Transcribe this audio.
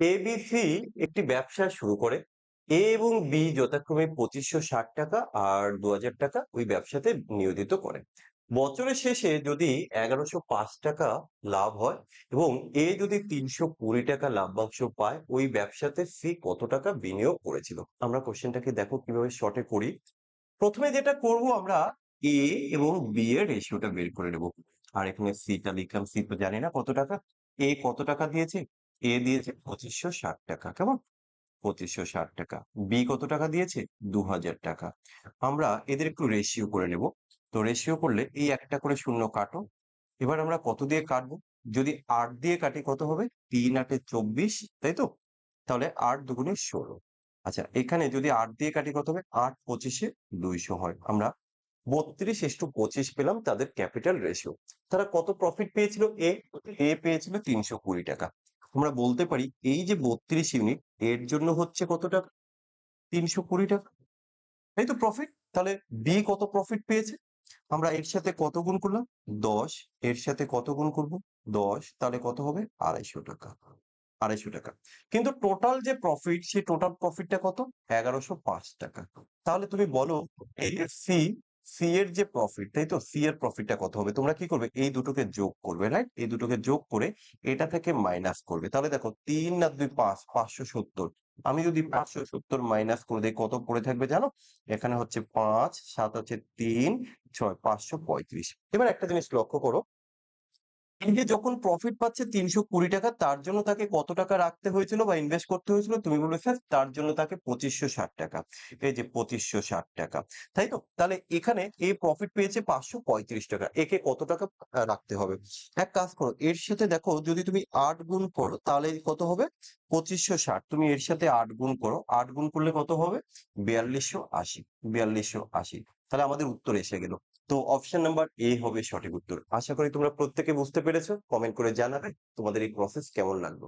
ABC একটি ব্যবসা শুরু করে। এ এবং বি যথাক্রমে পঁচিশশো ষাট টাকা আর দু হাজার টাকা ওই ব্যবসাতে নিয়োজিত করে। বছরের শেষে যদি এগারোশো পাঁচ টাকা লাভ হয় এবং এ যদি তিনশো কুড়ি টাকা লাভবাংশ পায়, ওই ব্যবসাতে সি কত টাকা বিনিয়োগ করেছিল? আমরা কোশ্চেনটাকে দেখো কীভাবে শর্টে করি। প্রথমে যেটা করব আমরা এ এবং বি এর রেশিওটা বের করে নেব। আর এখানে সিটা লিখলাম সি তো জানি না কত টাকা। এ কত টাকা দিয়েছে? এ দিয়েছে পঁচিশশো ষাট টাকা। কেমন? পঁচিশশো ষাট টাকা। বি কত টাকা দিয়েছে? দু হাজার টাকা। আমরা এদের একটু রেশিও করে নেব। তো রেশিও করলে এই একটা করে শূন্য কাটো। এবার আমরা কত দিয়ে কাটবো? যদি আট দিয়ে কাটি কত হবে? তিন আটে চব্বিশ, তাই তো? তাহলে আট দুগুণে ষোলো। আচ্ছা এখানে যদি আট দিয়ে কাটি কত হবে? আট পঁচিশে দুইশো হয়। আমরা বত্রিশ ইস্টু পঁচিশ পেলাম তাদের ক্যাপিটাল রেশিও তারা কত প্রফিট পেয়েছিল? এ। এ পেয়েছিল তিনশো কুড়ি টাকা। আমরা বলতে পারি এই যে বত্রিশ ইউনিট এর জন্য হচ্ছে কত টাকা তিনশো কুড়ি টাকা। এই তো প্রফিট তাহলে বি কত প্রফিট পেয়েছে? আমরা এর সাথে কত গুণ করলাম? দশ। এর সাথে কত গুণ করব? দশ। তাহলে কত হবে? আড়াইশো টাকা। আড়াইশো টাকা। কিন্তু টোটাল যে প্রফিট সেই টোটাল প্রফিটটা কত? এগারোশো পাঁচ টাকা। তাহলে তুমি বলো সি সি এর যে প্রফিট তাই তো? সি এর প্রফিটটা কত হবে? তোমরা কি করবে? এই দুটোকে যোগ করবে রাইট এই দুটোকে যোগ করে এটা থেকে মাইনাস করবে। তাহলে দেখো তিন আর দুই পাঁচ পাঁচশো সত্তর। আমি যদি পাঁচশো সত্তর মাইনাস করে দিই কত পড়ে থাকবে জানো? এখানে হচ্ছে পাঁচ সাত হচ্ছে তিন ছয় পাঁচশো পঁয়ত্রিশ। এবার একটা জিনিস লক্ষ্য করো যে যখন প্রফিট পাচ্ছে তিনশো কুড়ি টাকা, তার জন্য তাকে কত টাকা রাখতে হয়েছিল বা ইনভেস্ট করতে হয়েছিল? তুমি বলে স্যার, তার জন্য তাকে পঁচিশশো ষাট টাকা। এই যে পঁচিশশো ষাট টাকা, তাই তো? তাহলে এখানে এই প্রফিট পেয়েছে পাঁচশো পঁয়ত্রিশ টাকা। একে কত টাকা রাখতে হবে? এক কাজ করো, এর সাথে দেখো, যদি তুমি আট গুণ করো, তাহলে কত হবে? পঁচিশশো ষাট। তুমি এর সাথে আট গুণ করো, আট গুণ করলে কত হবে? বিয়াল্লিশশো আশি বিয়াল্লিশশো আশি। তাহলে আমাদের উত্তর এসে গেল। তো অপশন নাম্বার এ হবে সঠিক উত্তর। আশা করি তোমরা প্রত্যেকে বুঝতে পেরেছ। কমেন্ট করে জানাবে তোমাদের এই প্রসেস কেমন লাগল।